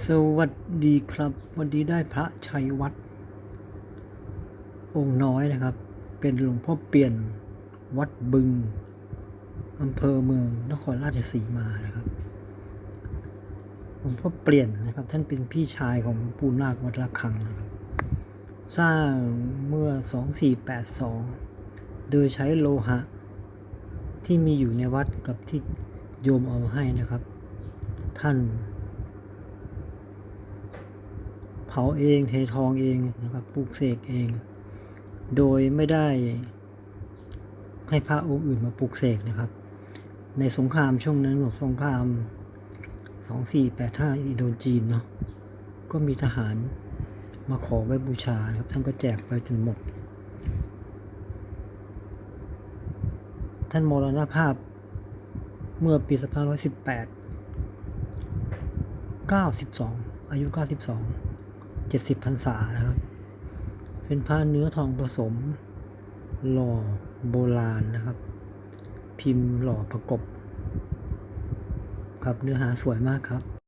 สวัสดีครับ วันนี้ได้พระชัยวัด องค์น้อยนะครับ เป็นหลวงพ่อเปลี่ยนวัดบึงอำเภอเมืองนครราชสีมานะครับหลวงพ่อเปลี่ยนนะครับ ท่านเป็นพี่ชายของปู่นาควัดระฆังนะครับ สร้างเมื่อ 2482 โดยใช้โลหะ ที่มีอยู่ในวัดกับที่โยมเอามาให้นะครับ ท่าน เผาเองเททองเองนะครับปลูกเสกเอง โดยไม่ได้ให้พระองค์อื่นมาปลูกเสกนะครับ ในสงครามช่วงนั้นสงคราม 2485 อินโดจีนเนาะก็มีทหารมาขอไว้บูชาครับ ท่านก็แจกไปจนหมด ท่านมรณภาพเมื่อปี2518 92 อายุ 92 เจ็ดสิบพรรษานะครับ เป็นผ้าเนื้อทองผสม หล่อโบราณนะครับ พิมพ์หล่อประกบ ครับเนื้อหาสวยมากครับ